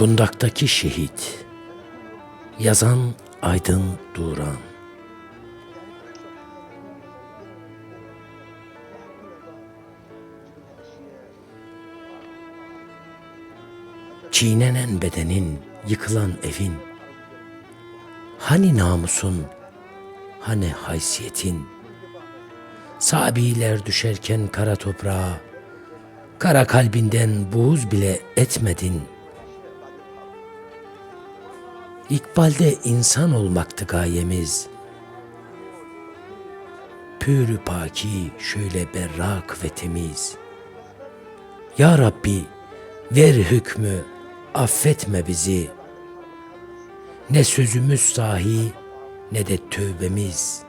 Kundaktaki şehit. Yazan Aydın Duran. Çiğnenen bedenin, yıkılan evin. Hani namusun, hani haysiyetin. Sabiler düşerken kara toprağa Kara kalbinden buğuz bile etmedin. İkbalde insan olmaktı gayemiz. Pürü paki şöyle berrak ve temiz. Ya Rabbi ver hükmü affetme bizi. Ne sözümüz sahi ne de tövbemiz.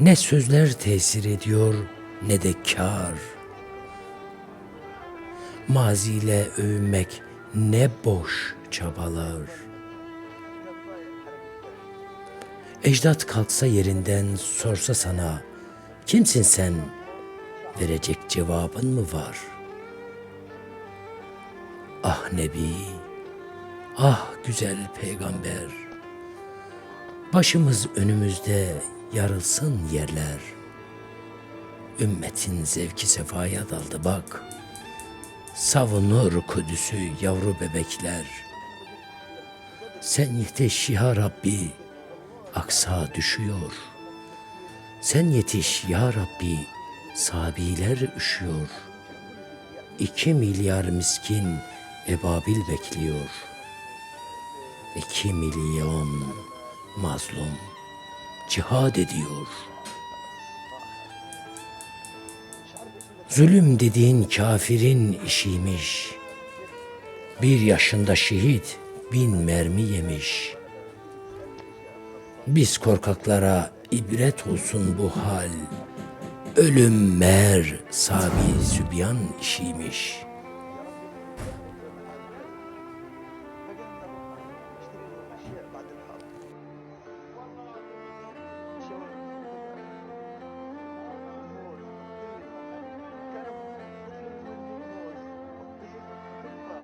Ne sözler tesir ediyor ne de kar. Maziyle övünmek ne boş çabalar. Ecdat kalksa yerinden sorsa sana, kimsin sen? Verecek cevabın mı var? Ah Nebi, ah güzel peygamber. Başımız önümüzde yarılsın yerler.'' Ümmetin zevki sefaya daldı bak. Savunur Kudüs'ü yavru bebekler. Sen yetiş ya Rabbi, aksa düşüyor. Sen yetiş ya Rabbi, sabiler üşüyor. İki milyar miskin ebabil bekliyor. İki milyon mazlum cihad ediyor.'' Zulüm dediğin kafirin işiymiş. Bir yaşında şehit bin mermi yemiş. Biz korkaklara ibret olsun bu hal. Ölüm mer sabi sübyan işiymiş.''